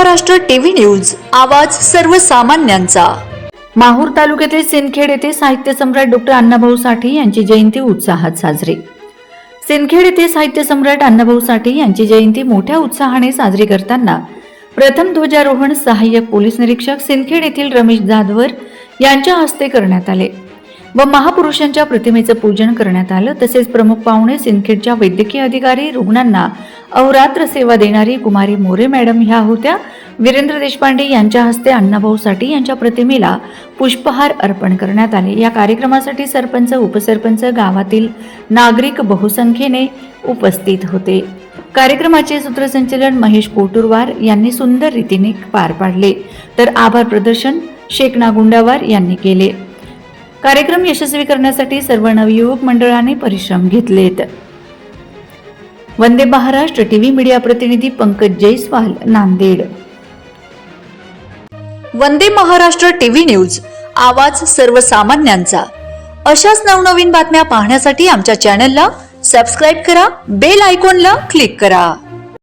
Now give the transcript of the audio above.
Maharashtra TV news आवाज सर्वसामान्यांचा. माहूर तालुक्यातील सिंदखेड येथे साहित्य सम्राट डॉक्टर अण्णाभाऊ साठे यांची जयंती उत्साहात साजरी. सिंदखेड येथे साहित्य सम्राट अण्णाभाऊ साठे यांची जयंती मोठ्या उत्साहाने साजरी करताना प्रथम ध्वजारोहण सहाय्यक पोलीस निरीक्षक सिंदखेड येथील रमेश जाधवर यांच्या हस्ते करण्यात आले. व महापुरुषांच्या प्रतिमेचं पूजन करण्यात आलं. तसेच प्रमुख पाहुणे सिंदखेडच्या वैद्यकीय अधिकारी रुग्णांना अहोरात्र सेवा देणारी कुमारी मोरे मॅडम ह्या होत्या. वीरेंद्र देशपांडे यांच्या हस्ते अण्णाभाऊ साठे यांच्या प्रतिमेला पुष्पहार अर्पण करण्यात आले. या कार्यक्रमासाठी सरपंच उपसरपंच गावातील नागरिक बहुसंख्येने उपस्थित होते. कार्यक्रमाचे सूत्रसंचालन महेश कोटुरवार यांनी सुंदर रीतीने पार पाडले. तर आभार प्रदर्शन शेख नागुंडावार यांनी केले. कार्यक्रम यशस्वी करण्यासाठी सर्व नवयुवक मंडळाने परिश्रम घेतलेत. वंदे महाराष्ट्र टीव्ही मीडिया प्रतिनिधी पंकज जयस्वाल नांदेड. वंदे महाराष्ट्र टीव्ही न्यूज आवाज सर्वसामान्यांचा. अशाच नवनवीन बातम्या पाहण्यासाठी आमच्या चॅनलला सबस्क्राईब करा बेल आयकॉनला क्लिक करा.